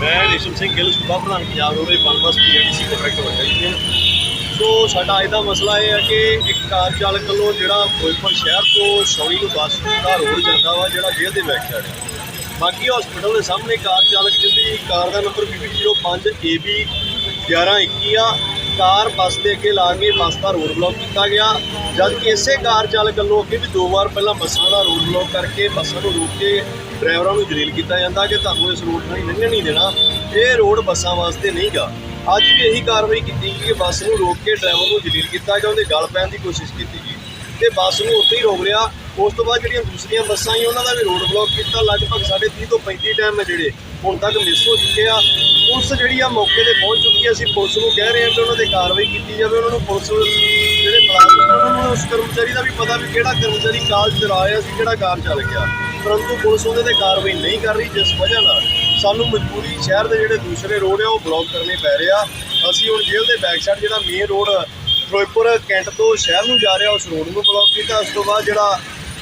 ਮੈਂ ਰੇਸ਼ਮ ਸਿੰਘ ਗਿੱਲ, ਸੂਬਾ ਪ੍ਰਧਾਨ Punjab roadway PUNBUS PRTC contract worker union so ਸਾਡਾ ਅੱਜ ਦਾ ਮਸਲਾ ਇਹ ਹੈ ਕਿ ਇੱਕ ਕਾਰ ਚਾਲਕ ਵੱਲੋਂ ਜਿਹੜਾ ਫਿਰੋਜ਼ਪੁਰ ਸ਼ਹਿਰ ਤੋਂ ਸ਼ੌਰੀ ਨੂੰ ਬੱਸ ਦਾ ਰੋਡ ਜਾਂਦਾ ਵਾ, ਜਿਹੜਾ ਜੇਲ੍ਹ ਦੇ ਬੈਕ ਸਾਈਡ ਬਾਕੀ ਹਸਪੀਟਲ ਦੇ ਸਾਹਮਣੇ ਕਾਰ ਚਾਲਕ ਜਿਹਦੀ ਕਾਰ ਦਾ ਨੰਬਰ BB05 AB 1121 ਆ ਕਾਰ, ਬੱਸ ਦੇ ਅੱਗੇ ਲਾ ਕੇ ਬੱਸ ਦਾ ਰੋਡ ਬਲੌਕ ਕੀਤਾ ਗਿਆ। ਜਦ ਕਿ ਇਸੇ ਕਾਰ ਚਾਲਕ ਵੱਲੋਂ ਅੱਗੇ ਵੀ ਦੋ ਵਾਰ ਪਹਿਲਾਂ ਬੱਸਾਂ ਦਾ ਰੋਡ ਬਲੌਕ ਕਰਕੇ ਬੱਸਾਂ ਨੂੰ ਰੋਕ ਕੇ ਡਰਾਈਵਰਾਂ ਨੂੰ ਜਲੀਲ ਕੀਤਾ ਜਾਂਦਾ ਕਿ ਤੁਹਾਨੂੰ ਇਸ ਰੋਡ ਰਾਹੀਂ ਲੰਘਣ ਨਹੀਂ ਦੇਣਾ। ਇਹ ਰੋਡ ਬੱਸਾਂ ਵਾਸਤੇ ਨਹੀਂਗਾ ਅੱਜ ਵੀ ਇਹੀ ਕਾਰਵਾਈ ਕੀਤੀ ਗਈ ਕਿ ਬੱਸ ਨੂੰ ਰੋਕ ਕੇ ਡਰਾਈਵਰ ਨੂੰ ਜਲੀਲ ਕੀਤਾ ਗਿਆ, ਉਹਦੇ ਗਲ ਪੈਣ ਦੀ ਕੋਸ਼ਿਸ਼ ਕੀਤੀ ਗਈ। ਤੇ ਬੱਸ ਨੂੰ ਉੱਥੇ ਹੀ ਰੋਕ ਲਿਆ। ਉਸ ਤੋਂ ਬਾਅਦ ਜਿਹੜੀਆਂ ਦੂਸਰੀਆਂ ਬੱਸਾਂ ਹੀ ਉਹਨਾਂ ਦਾ ਵੀ ਰੋਡ ਬਲੌਕ ਕੀਤਾ। ਲਗਭਗ ਸਾਢੇ 30 ਤੋਂ 35 ਟਾਈਮ ਹੈ ਜਿਹੜੇ ਹੁਣ ਤੱਕ ਮਿਸ ਹੋ ਚੁੱਕੇ ਆ। ਪੁਲਿਸ ਜਿਹੜੀ ਆ ਮੌਕੇ ਤੇ ਪਹੁੰਚ ਚੁੱਕੀ ਹੈ ਅਸੀਂ ਪੁਲਿਸ ਨੂੰ ਕਹਿ ਰਹੇ ਹਾਂ ਕਿ ਉਹਨਾਂ ਤੇ ਕਾਰਵਾਈ ਕੀਤੀ ਜਾਵੇ। ਉਹਨਾਂ ਨੂੰ ਪੁਲਿਸ ਜਿਹੜੇ ਮੁਲਾਜ਼ਮ ਨੇ, ਉਹਨਾਂ ਨੂੰ ਉਸ ਕਰਮਚਾਰੀ ਦਾ ਵੀ ਪਤਾ ਵੀ ਕਿਹੜਾ ਕਰਮਚਾਰੀ ਕਾਰ ਚਲਾ ਰਿਹਾ ਸੀ, ਕਿਹੜਾ ਕਾਰ ਚੱਲ ਗਿਆ। ਪਰੰਤੂ ਪੁਲਿਸ ਉਹਦੇ ਤੇ ਕਾਰਵਾਈ ਨਹੀਂ ਕਰ ਰਹੀ, ਜਿਸ ਵਜ੍ਹਾ ਨਾਲ ਸਾਨੂੰ ਮਜਬੂਰੀ ਸ਼ਹਿਰ ਦੇ ਜਿਹੜੇ ਦੂਸਰੇ ਰੋਡ ਆ, ਉਹ ਬਲੌਕ ਕਰਨੇ ਪੈ ਰਹੇ ਆ। ਅਸੀਂ ਹੁਣ ਜੇਲ੍ਹ ਦੇ ਬੈਕ ਸਾਈਡ ਜਿਹੜਾ ਮੇਨ ਰੋਡ, ਫਿਰੋਜ਼ਪੁਰ ਕੈਂਟ ਤੋਂ ਸ਼ਹਿਰ ਨੂੰ ਜਾ ਰਿਹਾ ਉਸ ਰੋਡ ਨੂੰ ਬਲੌਕ ਕੀਤਾ। ਉਸ ਤੋਂ ਬਾਅਦ ਜਿਹੜਾ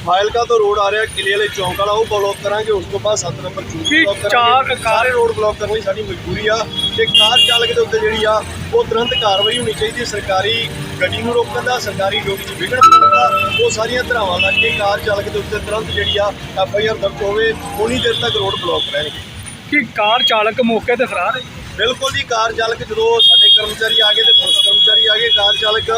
ਫਾਇਲਕਾ ਤੋਂ ਰੋਡ ਆ ਰਿਹਾ ਕਿਲੇ ਵਾਲੇ ਚੌਂਕ ਵਾਲਾ ਉਹ ਬਲੌਕ ਕਰਾਂਗੇ ਉਸ ਤੋਂ ਬਾਅਦ 7 ਨੰਬਰ ਚੌਂਕ ਬਲੌਕ ਚਾਰ ਕਰਾਂਗੇ। ਕਾਰ- ਸਾਰੇ ਰੋਡ ਬਲੌਕ ਕਰਨੀ ਸਾਡੀ ਮਜਬੂਰੀ ਆ। ਤੇ ਕਾਰ ਚਾਲਕ ਦੇ ਉੱਤੇ ਜਿਹੜੀ ਆ ਉਹ ਤੁਰੰਤ ਕਾਰਵਾਈ ਹੋਣੀ ਚਾਹੀਦੀ ਹੈ। ਸਰਕਾਰੀ ਗੱਡੀ ਨੂੰ ਰੋਕਣ ਦਾ ਸਰਕਾਰੀ ਡਿਊਟੀ 'ਚ ਵਿਘਨ ਪਾਉਣ ਦਾ ਉਹ ਸਾਰੀਆਂ ਧਰਾਵਾਂ ਲੱਗ ਕੇ ਕਾਰ ਚਾਲਕ ਦੇ ਉੱਤੇ ਤੁਰੰਤ ਜਿਹੜੀ ਆ ਐਫ ਆਈ ਆਰ ਦਰਜ ਹੋਵੇ ਉਨੀ ਦੇਰ ਤੱਕ ਰੋਡ ਬਲੌਕ ਰਹਿਣਗੇ। ਕਿ ਕਾਰ ਚਾਲਕ ਮੌਕੇ ਤੇ ਫਰਾਰ ਹੈ? ਬਿਲਕੁਲ ਜੀ, ਕਾਰ ਚਾਲਕ ਜਦੋਂ ਸਾਡੇ ਕਰਮਚਾਰੀ ਆ ਗਏ ਤੇ ਪੁਲਿਸ ਕਰਮਚਾਰੀ ਆ ਗਏ, ਕਾਰ ਚਾਲਕ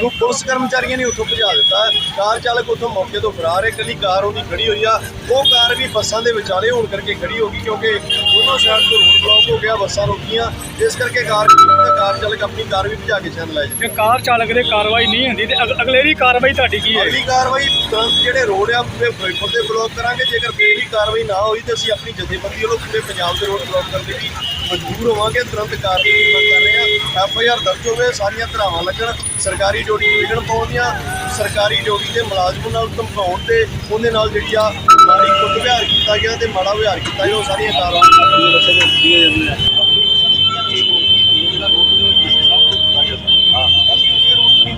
ਨੂੰ ਪੁਲਿਸ ਕਰਮਚਾਰੀਆਂ ਨੇ ਉੱਥੋਂ ਭਜਾ ਦਿੱਤਾ। ਕਾਰ ਚਾਲਕ ਉੱਥੋਂ ਮੌਕੇ ਤੋਂ ਫਰਾਰ ਹੈ, ਇਕੱਲੀ ਕਾਰ ਉਹਦੀ ਖੜੀ ਹੋਈ ਆ। ਉਹ ਕਾਰ ਵੀ ਬੱਸਾਂ ਦੇ ਵਿਚਾਲੇ ਹੋਣ ਕਰਕੇ ਖੜੀ ਹੋ ਗਈ ਕਿਉਂਕਿ ਦੋਨੋਂ ਸਾਈਡ ਤੋਂ ਰੋਡ ਬਲੌਕ ਹੋ ਗਿਆ, ਬੱਸਾਂ ਰੁਕੀਆਂ। ਇਸ ਕਰਕੇ ਕਾਰ ਤੇ ਕਾਰ ਚਾਲਕ ਆਪਣੀ ਕਾਰ ਵੀ ਭਜਾ ਕੇ ਚੰਨ ਲੈ ਜੇ ਕਾਰ ਚਾਲਕ ਦੇ ਕਾਰਵਾਈ ਨਹੀਂ ਹੁੰਦੀ ਤੇ ਅਗ- ਅਗਲੇਰੀ ਕਾਰਵਾਈ ਤੁਹਾਡੀ ਕੀ ਹੈ? ਅਗਲੀ ਕਾਰਵਾਈ ਤੁਰੰਤ ਜਿਹੜੇ ਰੋਡ ਆ ਪੂਰੇ ਫਿਰੋਜ਼ਪੁਰ ਦੇ ਬਲੌਕ ਕਰਾਂਗੇ। ਜੇਕਰ ਕੋਈ ਵੀ ਕਾਰਵਾਈ ਨਾ ਹੋਈ ਤੇ ਅਸੀਂ ਆਪਣੀ ਜਥੇਬੰਦੀ ਵੱਲੋਂ ਪੂਰੇ ਪੰਜਾਬ ਦੇ ਰੋਡ ਬਲੌਕ ਕਰਨ ਦੇ ਵੀ ਮਜਬੂਰ ਹੋਵਾਂਗੇ। ਤੁਰੰਤ ਕਾਰਵਾਈ ਦੀ ਮੰਗ ਕਰ ਰਹੇ ਆ ਐਫ ਆਈ ਆਰ ਦਰਜ ਹੋਵੇ ਸਾਰੀਆਂ ਧਰਾਵਾਂ ਲੱਗਣ। ਸਰਕਾਰੀ ਡਿਊਟੀ ਵਿਘਨ ਪਾਉਂਦੀਆਂ ਸਰਕਾਰੀ ਡਿਊਟੀ ਦੇ ਮੁਲਾਜ਼ਮ ਨਾਲ ਧਮਕਾਉਣ ਤੇ ਉਹਦੇ ਨਾਲ ਜਿਹੜੀ ਆ ਮਾੜੀ ਕੁੱਟ ਵਿਹਾਰ ਕੀਤਾ ਗਿਆ ਤੇ ਮਾੜਾ ਵਿਹਾਰ ਕੀਤਾ ਗਿਆ ਉਹ ਸਾਰੀਆਂ ਕਾਰਵਾਈਆਂ ਅਸੀਂ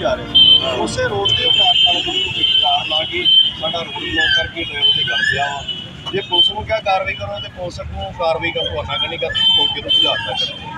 ਜਾ ਰਹੇ ਉਸੇ ਰੋਡ ਤੇ ਉਹ ਕਾਰ ਚਾਲਕ ਨੂੰ ਕਾਰ ਲਾ ਕੇ ਸਾਡਾ ਰੋਡ ਬਲੌਕ ਕਰਕੇ ਡਰਾਈਵਰ ਤੇ ਕਰ ਪਿਆ ਵਾ। ਜੇ ਪੁਲਿਸ ਨੂੰ ਕਿਹਾ ਕਾਰਵਾਈ ਕਰੋ ਤੇ ਪੁਲਿਸ ਨੂੰ ਕਾਰਵਾਈ ਕਰਨ ਤੋਂ ਆਨਾ ਕਰਨੀ ਕਰਨੀ ਮੌਕੇ ਤੋਂ ਭਜਾਤਾ ਕਰਦੇ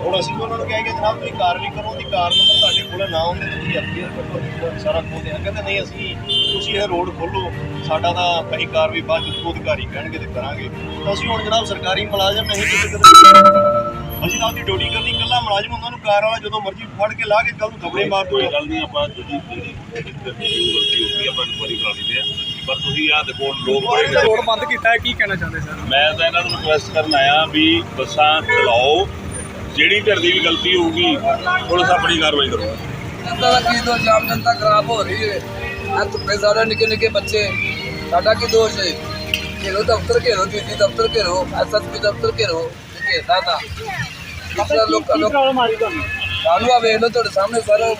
ਹੁਣ ਅਸੀਂ ਉਹਨਾਂ ਨੂੰ ਕਹਿ ਕੇ ਜਨਾਬ ਤੁਸੀਂ ਕਾਰਵਾਈ ਕਰੋ ਦੀ ਕਾਰ ਨੰਬਰ ਤੁਹਾਡੇ ਕੋਲ ਨਾ ਹੁੰਦੇ ਤੁਸੀਂ ਅੱਗੇ ਸਾਰਾ ਖੋਲਦੇ ਆ ਕਹਿੰਦੇ ਨਹੀਂ ਅਸੀਂ ਤੁਸੀਂ ਇਹ ਰੋਡ ਖੋਲੋ ਸਾਡਾ ਤਾਂ ਅਸੀਂ ਕਾਰਵਾਈ ਬਾਅਦ ਚ ਅਧਿਕਾਰੀ ਕਹਿਣਗੇ ਤੇ ਕਰਾਂਗੇ। ਤਾਂ ਅਸੀਂ ਹੁਣ ਜਨਾਬ ਸਰਕਾਰੀ ਮੁਲਾਜ਼ਮ ਨਹੀਂ ਕਿਸੇ ਤਰ੍ਹਾਂ ਅਸੀਂ ਤਾਂ ਆਪਦੀ ਡਿਊਟੀ ਕਰਨੀ ਇਕੱਲਾ ਮੁਲਾਜ਼ਮ ਉਹਨਾਂ ਨੂੰ ਕਾਰ ਵਾਲਾ ਜਦੋਂ ਮਰਜ਼ੀ ਫੜ ਕੇ ਲਾ ਕੇ ਕੱਲ ਨੂੰ ਥੱਪੜੇ ਮਾਰ ਦੋ। ਕੋਈ ਗੱਲ ਨਹੀਂ ਆਪਾਂ ਜਿਹੜੀ ਜਿਹੜੀ ਗਲਤੀ ਹੋਈ ਆਪਾਂ ਇਨਕੁਆਰੀ ਕਰਾ ਲੈਂਦੇ ਆ। ਪਰ ਤੁਸੀਂ ਆਹ ਦੇਖੋ ਲੋਕ ਬੜੇ ਰੋਡ ਬੰਦ ਕੀਤਾ ਹੈ ਕੀ ਕਹਿਣਾ ਚਾਹੁੰਦੇ ਸਰ? ਮੈਂ ਤਾਂ ਇਹਨਾਂ ਨੂੰ ਰਿਕੁਐਸਟ ਕਰਨ ਆਇਆ ਵੀ ਬੱਸਾਂ ਚਲਾਓ ਜਿਹੜੀ ਧਿਰ ਦੀ ਵੀ ਗਲਤੀ ਹੋਊਗੀ ਪੁਲਿਸ ਆਪਣੀ ਕਾਰਵਾਈ ਕਰੋ। ਜਨਤਾ ਦਾ ਕੀ ਦੋਸ਼ ਆਮ ਜਨਤਾ ਖਰਾਬ ਹੋ ਰਹੀ ਹੈ। ਆ ਧੁੱਪੇ ਸਾਰੇ ਨਿੱਕੇ ਨਿੱਕੇ ਬੱਚੇ ਸਾਡਾ ਕੀ ਦੋਸ਼ ਹੈ? ਘੇਰੋ ਦਫ਼ਤਰ ਘੇਰੋ ਦਫ਼ਤਰ ਘੇਰੋ ਐਸਐਸਪੀ ਦਫ਼ਤਰ ਘੇਰੋ। ਤੇ। ਘੇਰਦਾ ਤਾਂ ਦੂਸਰਾ ਲੋਕਾਂ ਲੋਕ ਪ੍ਰੋਬਲਮ ਆ ਰਹੀ ਤੁਹਾਨੂੰ? ਸਾਨੂੰ ਆ ਵੇਖ ਲਓ ਤੁਹਾਡੇ ਸਾਹਮਣੇ ਸਾਰਾ।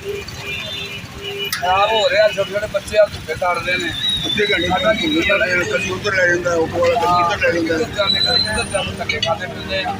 ਖਰਾਬ ਹੋ ਰਿਹਾ ਛੋਟੇ ਛੋਟੇ ਬੱਚੇ ਆ ਧੁੱਪੇ ਕੱਢਦੇ ਨੇ। ਅੱਧੇ ਘੰਟੇ ਤੱਕ ਘੁੰਮਦਾ ਰਹਿ ਕਦੀ ਉੱਧਰ ਲੈ ਜਾਂਦਾ ਉਹ ਕੋਲ ਕਦੀ ਕਿੱਧਰ ਲੈ ਜਾਂਦਾ ਕਿੱਧਰ ਜਾਂਦੇ ਕਦੇ ਕਿੱਧਰ ਜਾਂਦੇ ਧੱਕੇ ਖਾਦੇ ਫਿਰਦੇ ਆ।